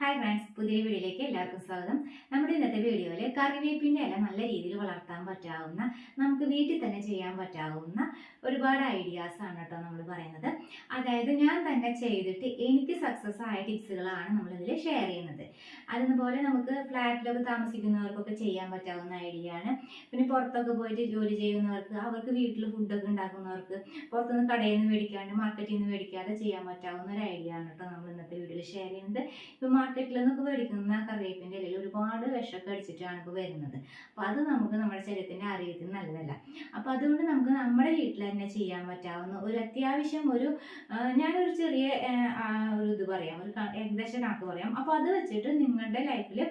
Hi friends പുതിയ വീഡിയോയിലേക്ക് എല്ലാവർക്കും സ്വാഗതം. നമ്മുടെ ഇന്നത്തെ വീഡിയോയിൽ കറിവേപ്പിന്റെ ഇല നല്ല രീതിയിൽ വളർത്താൻ പറ്റാവുന്ന നമുക്ക് വീട്ടിൽ തന്നെ ചെയ്യാൻ പറ്റാവുന്ന ഒരുപാട് ഐഡിയാസ് ആണ് കേട്ടോ നമ്മൾ പറയുന്നത്. അതായത് ഞാൻ തന്നെ ചെയ്തിട്ട് എനിക്ക് സക്സസ് ആയ ടിപ്സുകളാണ് നമ്മളിതിൽ ഷെയർ ചെയ്യുന്നത്. അതുപോലെ നമുക്ക് ഫ്ലാറ്റിലൊക്കെ താമസിക്കുന്നവർക്കൊക്കെ ചെയ്യാൻ പറ്റാവുന്ന ഐഡിയ ആണ്. പിന്നെ പുറത്തൊക്കെ പോയിട്ട് ജോലി ചെയ്യുന്നവർക്ക് അവർക്ക് വീട്ടിൽ ഫുഡൊക്കെ ഉണ്ടാക്കുന്നവർക്ക് പുറത്തുനിന്ന് കടയിൽ നിന്ന് മേടിക്കാണ്ട് മാർക്കറ്റിൽ നിന്ന് മേടിക്കാതെ ചെയ്യാൻ പറ്റാവുന്ന ഒരു ഐഡിയ ആണ് കേട്ടോ നമ്മൾ ഇന്നത്തെ വീഡിയോയിൽ ഷെയർ ചെയ്യുന്നത്. ഇപ്പോൾ മാർക്കറ്റിൽ നിന്നൊക്കെ മേടിക്കുന്ന കറിവേപ്പിന്റെ ഇലയിൽ ഒരുപാട് വിഷമൊക്കെ അടിച്ചിട്ടാണ് ഇപ്പോൾ വരുന്നത്. അപ്പോൾ അത് നമുക്ക് നമ്മുടെ ശരീരത്തിന്റെ ആരോഗ്യത്തിന് നല്ലതല്ല. അപ്പോൾ അതുകൊണ്ട് നമുക്ക് നമ്മുടെ വീട്ടിൽ തന്നെ ചെയ്യാൻ പറ്റാവുന്ന ഒരു അത്യാവശ്യം ഒരു ഞാനൊരു ചെറിയ ഒരു ഇത് പറയാം. ഒരു ഏകദേശം കണക്ക് പറയാം. അപ്പോൾ അത് വെച്ചിട്ട് നിങ്ങളുടെ ലൈഫിൽ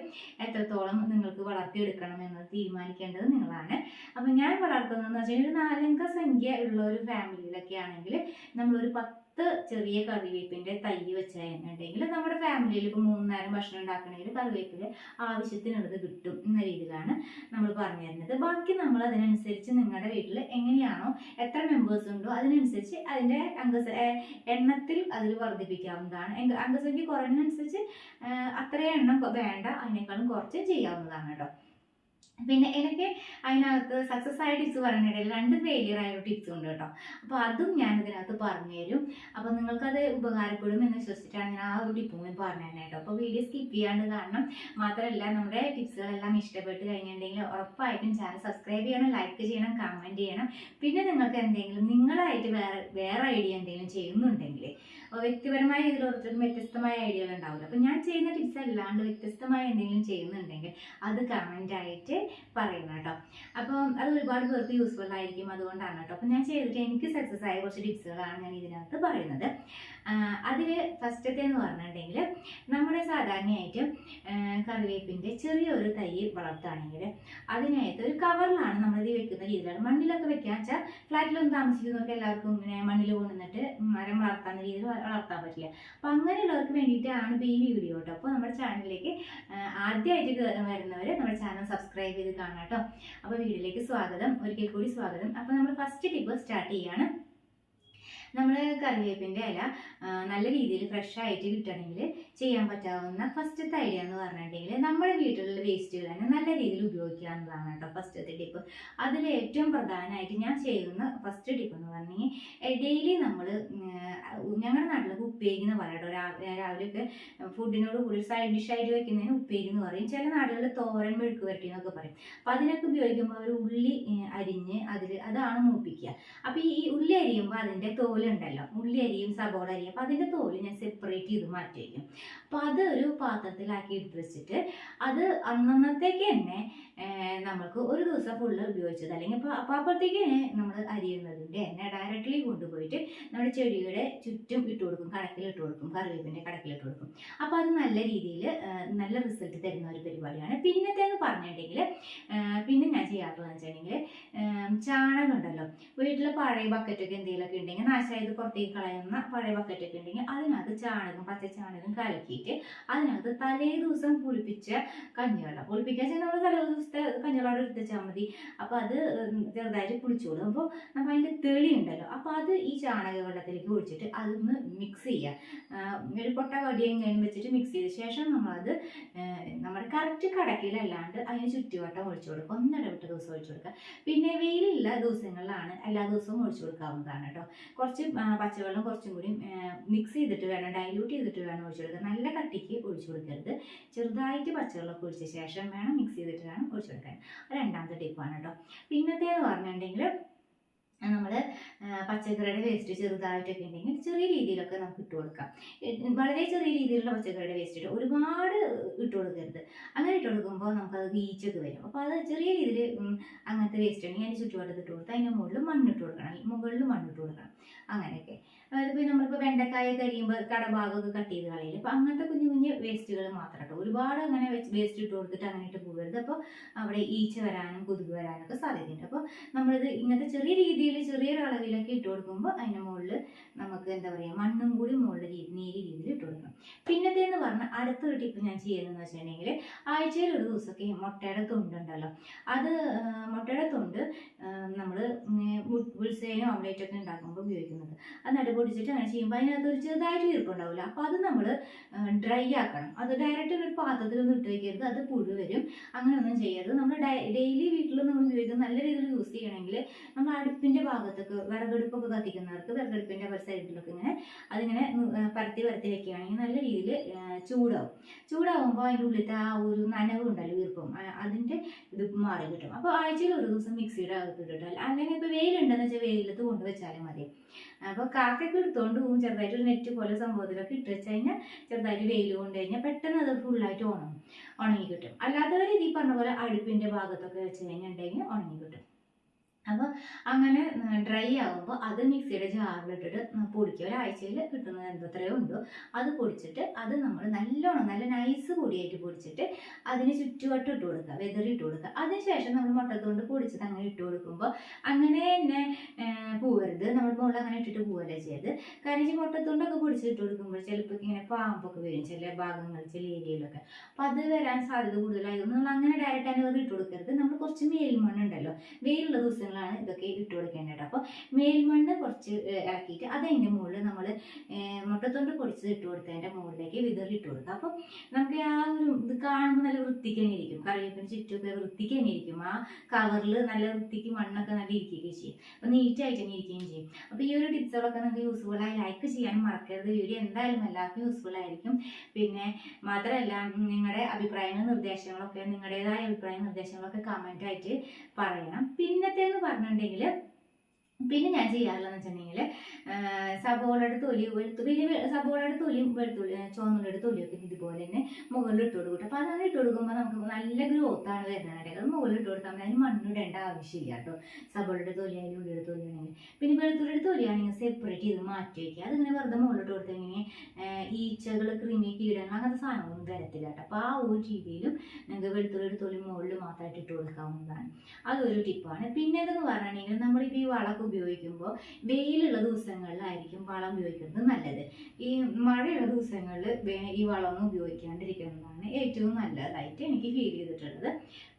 എത്രത്തോളം നിങ്ങൾക്ക് വളർത്തിയെടുക്കണം എന്ന് തീരുമാനിക്കേണ്ടത് നിങ്ങളാണ്. അപ്പോൾ ഞാൻ വളർത്തുന്നതെന്ന് വെച്ചാൽ ഒരു നാലംഗ സംഖ്യ ഉള്ള ഒരു ഫാമിലിയിലൊക്കെ ആണെങ്കിൽ നമ്മളൊരു പത്ത് ചെറിയ കറിവേപ്പിന്റെ തൈ വെച്ചിട്ടുണ്ടെങ്കിൽ നമ്മുടെ ഫാമിലിയിൽ ഇപ്പോൾ മൂന്ന് നേരം ഭക്ഷണം ഉണ്ടാക്കണമെങ്കിൽ കറിവേപ്പില ആവശ്യത്തിനുള്ളത് കിട്ടും എന്ന രീതിയിലാണ് നമ്മൾ പറഞ്ഞു തരുന്നത്. ബാക്കി നമ്മൾ അതിനനുസരിച്ച് നിങ്ങളുടെ വീട്ടിൽ എങ്ങനെയാണോ എത്ര മെമ്പേഴ്സ് ഉണ്ടോ അതിനനുസരിച്ച് അതിന്റെ അംഗസ എണ്ണത്തിൽ അതിൽ വർദ്ധിപ്പിക്കാവുന്നതാണ്. അംഗസംഖ്യ കുറയുന്നതനുസരിച്ച് ഏഹ് അത്രയും എണ്ണം വേണ്ട അതിനേക്കാളും കുറച്ച് ചെയ്യാവുന്നതാണ് കേട്ടോ. പിന്നെ എനിക്ക് അതിനകത്ത് സക്സസ് ആയ ടിപ്സ് പറയുന്നിടയിൽ രണ്ട് ഫെയിലിയർ ആയ ടിപ്സ് ഉണ്ട് കേട്ടോ. അപ്പോൾ അതും ഞാൻ ഇതിനകത്ത് പറഞ്ഞു തരും അപ്പോൾ നിങ്ങൾക്കത് ഉപകാരപ്പെടും എന്ന് വിശ്വസിച്ചിട്ടാണ് ഞാൻ ആ ഒരു ടിപ്പും കൂടി പറഞ്ഞു തന്നെ കേട്ടോ. അപ്പോൾ വീഡിയോ സ്കിപ്പ് ചെയ്യാണ്ട് കാരണം മാത്രമല്ല നമ്മുടെ ടിപ്സുകളെല്ലാം ഇഷ്ടപ്പെട്ട് കഴിഞ്ഞിട്ടുണ്ടെങ്കിൽ ഉറപ്പായിട്ടും ചാനൽ സബ്സ്ക്രൈബ് ചെയ്യണം ലൈക്ക് ചെയ്യണം കമന്റ് ചെയ്യണം. പിന്നെ നിങ്ങൾക്ക് എന്തെങ്കിലും നിങ്ങളായിട്ട് വേറെ വേറെ ഐഡിയ എന്തെങ്കിലും ചെയ്യുന്നുണ്ടെങ്കിൽ വ്യക്തിപരമായ രീതിയിൽ ഓരോരുത്തർക്കും വ്യത്യസ്തമായ ഐഡിയകൾ ഉണ്ടാവില്ല. അപ്പോൾ ഞാൻ ചെയ്യുന്ന ടിപ്സ് അല്ലാണ്ട് വ്യത്യസ്തമായ എന്തെങ്കിലും ചെയ്യുന്നുണ്ടെങ്കിൽ അത് കമന്റ് ആയിട്ട് പറയണം കേട്ടോ. അപ്പോൾ അത് ഒരുപാട് പേർക്ക് യൂസ്ഫുൾ ആയിരിക്കും അതുകൊണ്ടാണ് കേട്ടോ. അപ്പോൾ ഞാൻ ചെയ്തിട്ട് എനിക്ക് സക്സസ് ആയ കുറച്ച് ടിപ്സുകളാണ് ഞാൻ ഇതിനകത്ത് പറയുന്നത്. അതിൽ ഫസ്റ്റത്തെ എന്ന് പറഞ്ഞിട്ടുണ്ടെങ്കിൽ നമ്മുടെ സാധാരണയായിട്ട് കറിവേപ്പിന്റെ ചെറിയൊരു തൈ വളർത്തുകയാണെങ്കിൽ അതിനകത്ത് ഒരു കവറിലാണ് നമ്മളിത് വെക്കുന്ന രീതിയിലാണ്. മണ്ണിലൊക്കെ വെക്കുക വെച്ചാൽ ഫ്ലാറ്റിലൊന്നും താമസിക്കുന്നവർക്ക് എല്ലാവർക്കും ഇങ്ങനെ മണ്ണിൽ കൊണ്ടുവന്നിട്ട് മരം വളർത്താവുന്ന രീതിയിൽ വളർത്താൻ പറ്റില്ല. അപ്പോൾ അങ്ങനെയുള്ളവർക്ക് വേണ്ടിയിട്ടാണ് ഇപ്പോൾ ഈ വീഡിയോ കേട്ടോ. അപ്പോൾ നമ്മുടെ ചാനലിലേക്ക് ആദ്യമായിട്ട് വരുന്നവർ നമ്മുടെ ചാനൽ സബ്സ്ക്രൈബ് ചെയ്ത് കാണാം കേട്ടോ. അപ്പോൾ വീഡിയോയിലേക്ക് സ്വാഗതം. ഒരിക്കൽ കൂടി സ്വാഗതം. അപ്പോൾ നമ്മൾ ഫസ്റ്റ് ടിപ്പ് സ്റ്റാർട്ട് ചെയ്യാണ്. നമ്മൾ കറിവേപ്പിന്റെ ഇല നല്ല രീതിയിൽ ഫ്രഷ് ആയിട്ട് കിട്ടണമെങ്കിൽ ചെയ്യാൻ പറ്റാവുന്ന ഫസ്റ്റത്തെ ഐഡിയ എന്ന് പറഞ്ഞിട്ടുണ്ടെങ്കിൽ നമ്മുടെ വീട്ടിലുള്ള വേസ്റ്റുകൾ തന്നെ നല്ല രീതിയിൽ ഉപയോഗിക്കുക എന്നതാണ് കേട്ടോ ഫസ്റ്റത്തെ ടിപ്പ് അതിൽ ഏറ്റവും പ്രധാനമായിട്ട് ഞാൻ ചെയ്യുന്ന ഫസ്റ്റ് ടിപ്പ് എന്ന് പറഞ്ഞെങ്കിൽ ഡെയിലി നമ്മൾ ഞങ്ങളുടെ നാട്ടിലൊക്കെ ഉപ്പേരി എന്ന് പറയും കേട്ടോ. രാവിലെ രാവിലെയൊക്കെ ഫുഡിനോട് കൂടി സൈഡ് ഡിഷായിട്ട് വെക്കുന്നതിന് ഉപ്പേരി എന്ന് പറയും. ചില നാടുകളിൽ തോരൻ മെഴുക്ക് വരട്ടി എന്നൊക്കെ പറയും. അപ്പം അതിനൊക്കെ ഉപയോഗിക്കുമ്പോൾ ഒരു ഉള്ളി അരിഞ്ഞ് അതിൽ അതാണ് മൂപ്പിക്കുക. അപ്പോൾ ഈ ഉള്ളി അരിയുമ്പോൾ അതിന്റെ തോലുണ്ടല്ലോ ഉള്ളി അരിയും സബോള അരിയും അപ്പോൾ അതിന്റെ തോൽ ഞാൻ സെപ്പറേറ്റ് ചെയ്ത് മാറ്റി വയ്ക്കും. അപ്പോൾ അത് ഒരു പാത്രത്തിലാക്കി എടുത്ത് വെച്ചിട്ട് അത് അന്നന്നത്തേക്ക് തന്നെ നമുക്ക് ഒരു ദിവസം ഫുള്ള് ഉപയോഗിച്ചത്. അല്ലെങ്കിൽ അപ്പോൾ അപ്പോൾ അപ്പോഴത്തേക്ക് തന്നെ നമ്മൾ അരിയുന്നതിന്റെ എണ്ണ ഡയറക്റ്റ്ലി കൊണ്ടുപോയിട്ട് നമ്മുടെ ചെടിയുടെ ചുറ്റും ഇട്ട് കൊടുക്കും. കടക്കിലിട്ട് കൊടുക്കും. കറിവേപ്പിന്റെ കടക്കിലിട്ട് കൊടുക്കും. അപ്പോൾ അത് നല്ല രീതിയിൽ നല്ല റിസൾട്ട് തരുന്ന ഒരു പരിപാടിയാണ്. പിന്നത്തെ എന്ന് പറഞ്ഞിട്ടുണ്ടെങ്കിൽ പിന്നെ ഞാൻ ചെയ്യാറുള്ളതെന്ന് വെച്ചിട്ടുണ്ടെങ്കിൽ ചാണകം ഉണ്ടല്ലോ. വീട്ടിൽ പഴയ ബക്കറ്റൊക്കെ എന്തെങ്കിലുമൊക്കെ ഉണ്ടെങ്കിൽ നാശമായത് പുറത്തേക്ക് കളയുന്ന പഴയ ബക്കറ്റൊക്കെ ഉണ്ടെങ്കിൽ അതിനകത്ത് ചാണകം പച്ച ചാണകം കലക്കിയിട്ട് അതിനകത്ത് തലേ ദിവസം പുളിപ്പിച്ച കഞ്ഞിവെള്ളം. പുളിപ്പിക്കാൻ നമ്മൾ തലേ ദിവസത്തെ കഞ്ഞിവെള്ളം എടുത്ത് വെച്ചാൽ മതി. അപ്പോൾ അത് ചെറുതായിട്ട് പുളിച്ചോളും. അപ്പോൾ നമ്മൾ അതിന്റെ തെളി ഉണ്ടല്ലോ. അപ്പോൾ അത് ഈ ചാണക വെള്ളത്തിലേക്ക് ഒഴിച്ചിട്ട് അതൊന്ന് മിക്സ് ചെയ്യുക. ഒരു പൊട്ട കടിയും കഴിഞ്ഞ് വെച്ചിട്ട് മിക്സ് ചെയ്ത ശേഷം നമ്മളത് നമ്മുടെ കറക്റ്റ് കടക്കിലല്ലാണ്ട് അതിന് ചുറ്റുവട്ടം ഒഴിച്ചു കൊടുക്കുക. ഒന്നിടവിട്ട ദിവസം ഒഴിച്ചു കൊടുക്കുക. പിന്നെ വെയിലുള്ള ദിവസങ്ങളിലാണ് എല്ലാ ദിവസവും ഒഴിച്ചു കൊടുക്കാവുന്നതാണ് കേട്ടോ. കുറച്ച് ആ, പച്ചവെള്ളം കുറച്ചും കൂടി മിക്സ് ചെയ്തിട്ട് വേണം ഡൈല്യൂട്ട് ചെയ്തിട്ട് വേണം ഒഴിച്ചു കൊടുക്കുക നല്ല കട്ടിക്ക് ഒഴിച്ചു കൊടുക്കരുത്. ചെറുതായിട്ട് പച്ചവെള്ളമൊക്കെ ഒഴിച്ച ശേഷം വേണം മിക്സ് ചെയ്തിട്ട് വേണം ഒഴിച്ചു കൊടുക്കാൻ രണ്ടാമത്തെ ടിപ്പാണ് കേട്ടോ പിന്നത്തേന്ന് പറഞ്ഞിട്ടുണ്ടെങ്കിൽ നമ്മൾ പച്ചക്കറിയുടെ വേസ്റ്റ് ചെറുതായിട്ടൊക്കെ ഉണ്ടെങ്കിൽ ചെറിയ രീതിയിലൊക്കെ നമുക്ക് ഇട്ട് കൊടുക്കാം. വളരെ ചെറിയ രീതിയിലുള്ള പച്ചക്കറിയുടെ വേസ്റ്റ് ഇട്ട് ഒരുപാട് ഇട്ട് കൊടുക്കരുത്. അങ്ങനെ ഇട്ട് കൊടുക്കുമ്പോൾ നമുക്കത് വീച്ചൊക്കെ വരും. അപ്പോൾ അത് ചെറിയ രീതിയിൽ അങ്ങനത്തെ വേസ്റ്റ് ഉണ്ടെങ്കിൽ അതിന്റെ ചുറ്റുവട്ടത്ത് ഇട്ട് കൊടുത്ത് അതിന്റെ മുകളിൽ മണ്ണിട്ട് കൊടുക്കണം. മുകളിൽ മണ്ണിട്ട് കൊടുക്കണം. അങ്ങനെയൊക്കെ. അതായത് ഇപ്പോൾ നമ്മളിപ്പോൾ വെണ്ടക്കായ കരിയുമ്പോൾ കടഭാഗമൊക്കെ കട്ട് ചെയ്ത് കളയില്ല അപ്പോൾ അങ്ങനത്തെ കുഞ്ഞു കുഞ്ഞു വേസ്റ്റുകൾ മാത്രം കേട്ടോ ഒരുപാട് അങ്ങനെ വേസ്റ്റ് ഇട്ട് കൊടുത്തിട്ട് അങ്ങനെ ഇട്ട് പോകരുത്. അപ്പോൾ അവിടെ ഈച്ച വരാനും കൊതുക് വരാനൊക്കെ സാധ്യതയുണ്ട്. അപ്പോൾ നമ്മളിത് ഇങ്ങനത്തെ ചെറിയ രീതിയിൽ ചെറിയൊരു അളവിലൊക്കെ ഇട്ട് കൊടുക്കുമ്പോൾ അതിന്റെ മുകളിൽ നമുക്ക് എന്താ പറയുക മണ്ണും കൂടി മുകളിൽ നേരിയ രീതിയിൽ ഇട്ട് കൊടുക്കണം. പിന്നത്തെ എന്ന് പറഞ്ഞാൽ അടുത്തൊരു ടിപ്പ് ഞാൻ ചെയ്യുന്നതെന്ന് വെച്ചിട്ടുണ്ടെങ്കിൽ ആഴ്ചയിൽ ഒരു ദിവസമൊക്കെ മുട്ടയുടെ തൊണ്ടുണ്ടല്ലോ. അത് മുട്ടയുടെ തൊണ്ട് നമ്മൾ ബുൾസേനോ ഓംലേറ്റ് ഒക്കെ ഉണ്ടാക്കുമ്പോൾ ഉപയോഗിക്കുന്നത്. അത് നടുപൊടിച്ചിട്ട് പൊടിച്ചിട്ട് അങ്ങനെ ചെയ്യുമ്പോൾ അതിനകത്ത് ഒരു ചെറുതായിട്ട് ഈർപ്പുണ്ടാവില്ല അപ്പോൾ അത് നമ്മൾ ഡ്രൈ ആക്കണം. അത് ഡയറക്റ്റ് ഒരു പാത്രത്തിലൊന്നും ഇട്ട് വയ്ക്കരുത് അത് പുഴു വരും. അങ്ങനെയൊന്നും ചെയ്യരുത്. നമ്മൾ ഡെയിലി വീട്ടിൽ നമ്മൾ ഉപയോഗിക്കുന്ന നല്ല രീതിയിൽ യൂസ് ചെയ്യണമെങ്കിൽ നമ്മൾ അടുപ്പിന്റെ ഭാഗത്തൊക്കെ വിറകടുപ്പൊക്കെ കത്തിക്കുന്നവർക്ക് വിറകടുപ്പിന്റെ സൈഡിലൊക്കെ ഇങ്ങനെ അതിങ്ങനെ പരത്തി പരത്തി വെക്കുകയാണെങ്കിൽ നല്ല രീതിയിൽ ചൂടാവും. ചൂടാവുമ്പോൾ അതിന്റെ ഉള്ളിലത്തെ ആ ഒരു നനവ് ഉണ്ടല്ലോ ഈർപ്പം അതിന്റെ ഇത് മാറി കിട്ടും. അപ്പോൾ ആഴ്ചയിൽ ഒരു ദിവസം മിക്സിയുടെ അകത്ത് ഇട്ടിട്ട് അല്ലെങ്കിൽ ഇപ്പോൾ വെയിലുണ്ടെന്ന് വെച്ചാൽ വെയിലത്ത് കൊണ്ട് വെച്ചാലും മതി. അപ്പോൾ കാക്കൊക്കെ എടുത്തുകൊണ്ട് പോകും ചെറുതായിട്ട് ഒരു നെറ്റ് പോലെ സംഭവത്തിലൊക്കെ ഇട്ട് വെച്ച് കഴിഞ്ഞാൽ ചെറുതായിട്ട് വെയിൽ കൊണ്ട് കഴിഞ്ഞാൽ പെട്ടെന്ന് അത് ഫുള്ളായിട്ട് ഉണങ്ങും ഉണങ്ങി കിട്ടും. അല്ലാത്തവർ ഈ പറഞ്ഞ പോലെ അടുപ്പിന്റെ ഭാഗത്തൊക്കെ വെച്ച് കഴിഞ്ഞിട്ടുണ്ടെങ്കിൽ ഉണങ്ങി കിട്ടും. അപ്പോൾ അങ്ങനെ ഡ്രൈ ആകുമ്പോൾ അത് മിക്സിയുടെ ജാറിലിട്ടിട്ട് പൊടിക്കുക. ഒരാഴ്ചയിൽ കിട്ടുന്നത് എന്തത്രയോ ഉണ്ടോ അത് പൊടിച്ചിട്ട് അത് നമ്മൾ നല്ലോണം നല്ല നൈസ് പൊടിയായിട്ട് പൊടിച്ചിട്ട് അതിന് ചുറ്റുവട്ടം ഇട്ട് കൊടുക്കുക. വെതറി ഇട്ട് കൊടുക്കുക. അതിനുശേഷം നമ്മൾ മുട്ടത്തോണ്ട് പൊടിച്ചത് അങ്ങനെ ഇട്ട് കൊടുക്കുമ്പോൾ അങ്ങനെ തന്നെ പോവരുത്. നമ്മൾ മുകളിൽ അങ്ങനെ ഇട്ടിട്ട് പോവല്ലേ ചെയ്ത് കാരണം ഈ മുട്ടത്തോണ്ടൊക്കെ പൊടിച്ചിട്ട് കൊടുക്കുമ്പോൾ ചിലപ്പോൾ ഇങ്ങനെ പാമ്പൊക്കെ വരും. ചില ഭാഗങ്ങൾ ചില ഏരിയയിലൊക്കെ അപ്പം അത് വരാൻ സാധ്യത കൂടുതലായതുകൊണ്ട് നമ്മൾ അങ്ങനെ ഡയറക്റ്റ് അനുവദം ഇട്ട് കൊടുക്കരുത്. നമ്മൾ കുറച്ച് മേൽമണ്ണുണ്ടല്ലോ വെയിലുള്ള ദിവസങ്ങളാണ് ഇതൊക്കെ ഇട്ട് കൊടുക്കേണ്ടത് അപ്പോൾ മേൽമണ്ണ് കുറച്ച് ഏർ, ഇറക്കിയിട്ട് അതതിന്റെ മുകളിൽ നമ്മൾ മുട്ടത്തൊണ്ട് പൊടിച്ചത് ഇട്ട് കൊടുത്തതിന്റെ മുകളിലേക്ക് വിതറി ഇട്ട് കൊടുക്കുക. അപ്പോൾ നമുക്ക് ആ ഒരു ഇത് കാണുമ്പോൾ നല്ല വൃത്തിക്ക് തന്നെ ഇരിക്കും. കറിവേപ്പിന് ചുറ്റുമൊക്കെ വൃത്തിക്ക് തന്നെ ഇരിക്കും. ആ കവറിൽ നല്ല വൃത്തിക്ക് മണ്ണൊക്കെ നല്ല ഇരിക്കുകയൊക്കെ ചെയ്യും. അപ്പോൾ നീറ്റായിട്ട് തന്നെ ഇരിക്കുകയും ചെയ്യും. അപ്പോൾ ഈ ഒരു ടിപ്സുകളൊക്കെ നിങ്ങൾക്ക് യൂസ്ഫുൾ ആയി ലൈക്ക് ചെയ്യാനും മറക്കരുത്. വീഡിയോ എന്തായാലും എല്ലാവർക്കും യൂസ്ഫുൾ ആയിരിക്കും. പിന്നെ മാത്രമല്ല നിങ്ങളുടെ അഭിപ്രായങ്ങളും നിർദ്ദേശങ്ങളൊക്കെ നിങ്ങളുടേതായ അഭിപ്രായ നിർദ്ദേശങ്ങളൊക്കെ കമന്റ് ആയിട്ട് പറയണം. പിന്നത്തേന്ന് പറഞ്ഞിട്ടുണ്ടെങ്കിൽ പിന്നെ ഞാൻ ചെയ്യാറുള്ളതെന്ന് വെച്ചിട്ടുണ്ടെങ്കിൽ സബോളയുടെ തൊലി വെളുത്തുള്ളി സബോളയുടെ തൊലിയും വെളുത്തുള്ളി ചുവന്നുള്ളിയുടെ തൊലിയൊക്കെ ഇതുപോലെ തന്നെ മുകളിൽ ഇട്ട് കൊടുക്കും അപ്പോൾ അതങ്ങനെ ഇട്ട് കൊടുക്കുമ്പോൾ നമുക്ക് നല്ല ഗ്രോത്താണ് വരുന്നത് അത് മുകളിൽ ഇട്ട് കൊടുത്താൽ മതി. അതിന് മണ്ണിടേണ്ട ആവശ്യമില്ല കേട്ടോ. സബോളയുടെ ഉള്ളിയുടെ തൊലിയാണെങ്കിൽ പിന്നെ വെളുത്തുള്ളിയുടെ തൊലിയാണെങ്കിൽ സെപ്പറേറ്റ് ചെയ്ത് മാറ്റി വയ്ക്കുക അതിങ്ങനെ വെറുതെ മുകളിലോട്ട് കൊടുത്ത് ഇങ്ങനെ ഈച്ചകൾ കൃമി കീടങ്ങൾ അങ്ങനത്തെ സാധനങ്ങളൊന്നും വരത്തില്ല കേട്ടോ. അപ്പോൾ ആ ഒരു രീതിയിലും നിങ്ങൾക്ക് വെളുത്തുള്ളിയുടെ തൊലി മുകളിൽ മാത്രമായിട്ട് ഇട്ട് കൊടുക്കാവുന്നതാണ്. അതൊരു ടിപ്പാണ് പിന്നെ ഇതെന്ന് പറയുകയാണെങ്കിൽ നമ്മളിപ്പോൾ ഈ വളമൊക്കെ ഉപയോഗിക്കുമ്പോൾ വെയിലുള്ള ദിവസങ്ങളിലായിരിക്കും വളം ഉപയോഗിക്കുന്നത് നല്ലത്. ഈ മഴയുള്ള ദിവസങ്ങളിൽ ഈ വളമൊന്നും ഉപയോഗിക്കാണ്ടിരിക്കുന്നതാണ് ഏറ്റവും നല്ലതായിട്ട് എനിക്ക് ഫീൽ ചെയ്തിട്ടുള്ളത്.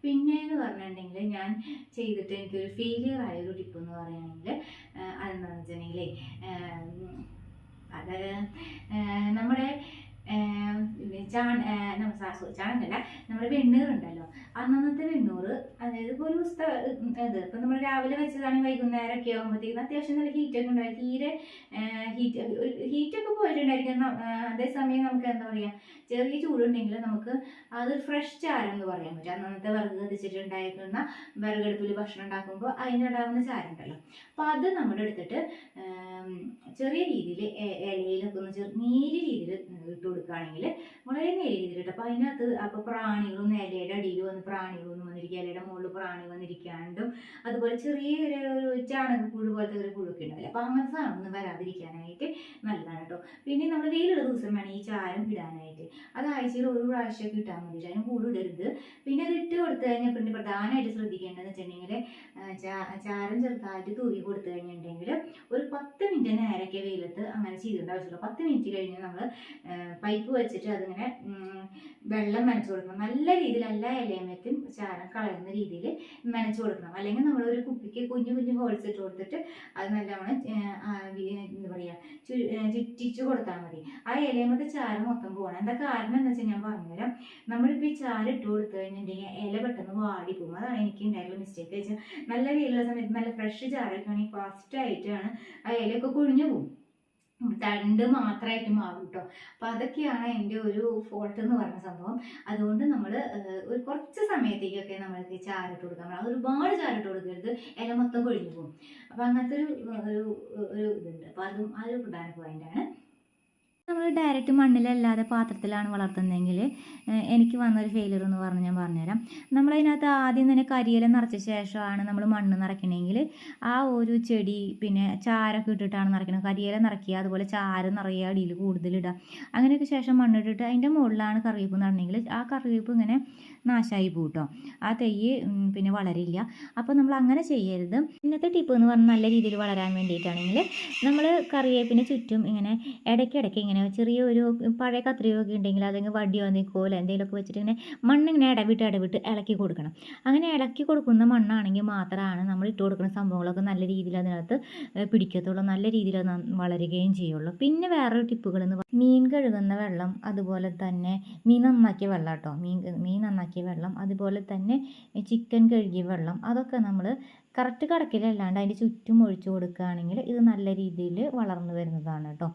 പിന്നെ എന്ന് പറഞ്ഞിട്ടുണ്ടെങ്കിൽ ഞാൻ ചെയ്തിട്ട് എനിക്കൊരു ഫെയിലിയർ ആയ ഒരു ടിപ്പ് എന്ന് പറയുകയാണെങ്കിൽ അതെന്താണെന്ന് വെച്ചിട്ടുണ്ടെങ്കിൽ അത് നമ്മുടെ ചാണ ചാണകല്ല നമ്മുടെ വെണ്ണീർ ഉണ്ടല്ലോ അന്നന്നത്തെ വെണ്ണൂറ് അതായത് ഇപ്പോൾ ഒരു ഇത് ഇപ്പം നമ്മൾ രാവിലെ വെച്ചതാണെങ്കിൽ വൈകുന്നേരം ഒക്കെ ആകുമ്പോഴത്തേക്കും അത്യാവശ്യം നല്ല ഹീറ്റൊക്കെ ഉണ്ടായി തീരെ ഹീറ്റ് ഹീറ്റൊക്കെ പോയിട്ടുണ്ടായിരിക്കും. അതേസമയം നമുക്ക് എന്താ പറയുക ചെറിയ ചൂടുണ്ടെങ്കിൽ നമുക്ക് അത് ഫ്രഷ് ചാരം എന്ന് പറയാൻ പറ്റും. അന്നന്നത്തെ വിറക് കത്തിച്ചിട്ടുണ്ടായിരിക്കുന്ന വിറകടുപ്പിൽ ഭക്ഷണം ഉണ്ടാക്കുമ്പോൾ അതിനുണ്ടാകുന്ന ചാരം ഉണ്ടല്ലോ അപ്പോൾ അത് നമ്മൾ എടുത്തിട്ട് ചെറിയ രീതിയിൽ ഇലയിലൊക്കെ ഒന്ന് ചെറു നേരിയ രീതിയിൽ ഇട്ട് കൊടുക്കുകയാണെങ്കിൽ വളരെ നേരിയ രീതിയിൽ ഇട്ട് അപ്പോൾ അതിനകത്ത് അപ്പോൾ പ്രാണികളൊന്നും ഇലയുടെ അടിയിൽ വന്ന് പ്രാണികളൊന്നും വന്നിരിക്കുക ഇലയുടെ മുകളിൽ പ്രാണി വന്നിരിക്കാണ്ടും അതുപോലെ ചെറിയ ഒരു ചാണക ചാണകപ്പുഴു പോലത്തെ ഒരു പുഴുക്കെ ഉണ്ടാവില്ല? അപ്പോൾ അങ്ങനത്തെ സാധനമൊന്നും വരാതിരിക്കാനായിട്ട് നല്ലതാണ് കേട്ടോ. പിന്നെ നമ്മൾ വെയിലുള്ള ദിവസം വേണം ഈ ചാരം ഇടാനായിട്ട്. അത് ആഴ്ചയിൽ ഒരു പ്രാവശ്യമൊക്കെ ഇട്ടാൽ മതി. അതിന് കൂടുതലിടരുത് പിന്നെ അത് ഇട്ട് കൊടുത്തു കഴിഞ്ഞാൽ പിന്നെ പ്രധാനമായിട്ട് ശ്രദ്ധിക്കേണ്ടതെന്ന് വെച്ചിട്ടുണ്ടെങ്കിൽ ചാരം ചെറുതായിട്ട് തൂവി കൊടുത്തു കഴിഞ്ഞിട്ടുണ്ടെങ്കിൽ ഒരു പത്ത് മിനിറ്റ് നേരൊക്കെ വെയിലത്ത് അങ്ങനെ ചെയ്യേണ്ട ആവശ്യമില്ല. പത്ത് മിനിറ്റ് കഴിഞ്ഞ് നമ്മൾ പൈപ്പ് വെച്ചിട്ട് അതിങ്ങനെ വെള്ളം നനച്ചു കൊടുക്കണം. നല്ല രീതിയിൽ എല്ലാ ഇലയമത്തും ചാരം കളയുന്ന രീതിയിൽ നനച്ചു കൊടുക്കണം. അല്ലെങ്കിൽ നമ്മൾ ഒരു കുപ്പിക്ക് കുഞ്ഞു കുഞ്ഞു ഹോൾസ് ഇട്ട് കൊടുത്തിട്ട് അത് നല്ലവണ്ണം എന്താ പറയുക ചുറ്റിച്ചു കൊടുത്താൽ മതി. ആ ഇലയമത്തെ ചാരം മൊത്തം പോകണം എന്താ കാരണം എന്ന് വെച്ചാൽ ഞാൻ പറഞ്ഞുതരാം. നമ്മളിപ്പോൾ ഈ ചാരം ഇട്ട് കൊടുത്തു കഴിഞ്ഞിട്ടുണ്ടെങ്കിൽ ഇല പെട്ടെന്ന് വാടി പോകും അതാണ് എനിക്ക് ഉണ്ടായിട്ടുള്ള മിസ്റ്റേക്ക് വെച്ചാൽ നല്ല വെയിലുള്ള സമയത്ത് നല്ല ഫ്രഷ് ചാരമൊക്കെ ആണെങ്കിൽ ഫാസ്റ്റ് ആയിട്ടാണ് ആ ഇലയൊക്കെ കൊഴിഞ്ഞു പോകും. തണ്ട് മാത്രമായിട്ട് മാറും കേട്ടോ അപ്പം അതൊക്കെയാണ് എന്റെ ഒരു ഫോൾട്ട് എന്ന് പറഞ്ഞ സംഭവം. അതുകൊണ്ട് നമ്മൾ ഒരു കുറച്ച് സമയത്തേക്കൊക്കെ നമ്മൾക്ക് ചാരിട്ട് കൊടുക്കാൻ പാടില്ല ഒരുപാട് ചാരിട്ട് കൊടുക്കരുത്. ഇല മൊത്തം കൊഴിഞ്ഞു പോകും. അപ്പം അങ്ങനത്തെ ഒരു ഒരു ഇതുണ്ട്. അപ്പം അതും ആ ഒരു പ്രധാന പോയിന്റാണ് നമ്മൾ ഡയറക്റ്റ് മണ്ണിലല്ലാതെ പാത്രത്തിലാണ് വളർത്തുന്നതെങ്കിൽ എനിക്ക് വന്നൊരു ഫെയിലിയർ എന്ന് പറഞ്ഞ് ഞാൻ പറഞ്ഞുതരാം. നമ്മളതിനകത്ത് ആദ്യം തന്നെ കരിയില നിറച്ച ശേഷമാണ് നമ്മൾ മണ്ണ് നിറയ്ക്കണമെങ്കിൽ ആ ഒരു ചെടി പിന്നെ ചാരൊക്കെ ഇട്ടിട്ടാണ് നിറയ്ക്കുന്നത് കരിയില നിറയ്ക്കുക അതുപോലെ ചാരം നിറയുക അടിയിൽ കൂടുതലിടുക അങ്ങനെയൊക്കെ ശേഷം മണ്ണിട്ടിട്ട് അതിന്റെ മുകളിലാണ് കറിവേപ്പ് നടണമെങ്കിൽ ആ കറിവേപ്പ് ഇങ്ങനെ നാശമായി പോട്ടോ ആ തെയ്യ് പിന്നെ വളരില്ല. അപ്പോൾ നമ്മൾ അങ്ങനെ ചെയ്യരുത്. ഇന്നത്തെ ടിപ്പ് എന്ന് പറഞ്ഞാൽ നല്ല രീതിയിൽ വളരാൻ വേണ്ടിയിട്ടാണെങ്കിൽ നമ്മൾ കറിവേപ്പിന് ചുറ്റും ഇങ്ങനെ ഇടയ്ക്കിടയ്ക്ക് ഇങ്ങനെ ഇങ്ങനെ ചെറിയ ഒരു പഴയ കത്രികയൊക്കെ ഉണ്ടെങ്കിൽ അല്ലെങ്കിൽ വടിയോ എന്തെങ്കിലും കോല എന്തെങ്കിലുമൊക്കെ വെച്ചിട്ട് ഇങ്ങനെ മണ്ണിങ്ങനെ ഇടവിട്ട് ഇടവിട്ട് ഇളക്കി കൊടുക്കണം. അങ്ങനെ ഇളക്കി കൊടുക്കുന്ന മണ്ണാണെങ്കിൽ മാത്രമാണ് നമ്മൾ ഇട്ട് കൊടുക്കുന്ന സംഭവങ്ങളൊക്കെ നല്ല രീതിയിൽ അതിനകത്ത് പിടിക്കത്തുള്ളൂ. നല്ല രീതിയിൽ വളരുകയും ചെയ്യുള്ളൂ. പിന്നെ വേറൊരു ടിപ്പുകൾ എന്ന് മീൻ കഴുകുന്ന വെള്ളം അതുപോലെ തന്നെ മീൻ നന്നാക്കിയ വെള്ളം കേട്ടോ. മീൻ മീൻ നന്നാക്കിയ വെള്ളം അതുപോലെ തന്നെ ചിക്കൻ കഴുകിയ വെള്ളം അതൊക്കെ നമ്മൾ കറക്റ്റ് കടക്കിലല്ലാണ്ട് അതിന്റെ ചുറ്റും ഒഴിച്ചു കൊടുക്കുകയാണെങ്കിൽ ഇത് നല്ല രീതിയിൽ വളർന്നു വരുന്നതാണ് കേട്ടോ.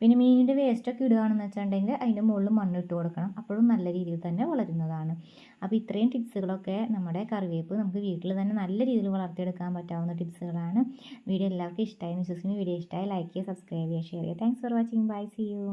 പിന്നെ മീനിന്റെ വേസ്റ്റൊക്കെ ഇടുകയാണെന്ന് വെച്ചിട്ടുണ്ടെങ്കിൽ അതിന്റെ മുകളിൽ മണ്ണിട്ട് കൊടുക്കണം. അപ്പോഴും നല്ല രീതിയിൽ തന്നെ വളരുന്നതാണ്. അപ്പോൾ ഇത്രയും ടിപ്സുകളൊക്കെ നമ്മുടെ കറിവേപ്പ് നമുക്ക് വീട്ടിൽ തന്നെ നല്ല രീതിയിൽ വളർത്തിയെടുക്കാൻ പറ്റാവുന്ന ടിപ്സുകളാണ്. വീഡിയോ എല്ലാവർക്കും ഇഷ്ടമായി വിശ്വസിക്കുന്നു. വീഡിയോ ഇഷ്ടമായി ലൈക്ക് ചെയ്യുക സബ്സ്ക്രൈബ് ചെയ്യുക ഷെയർ ചെയ്യുക. Thanks for watching bye see you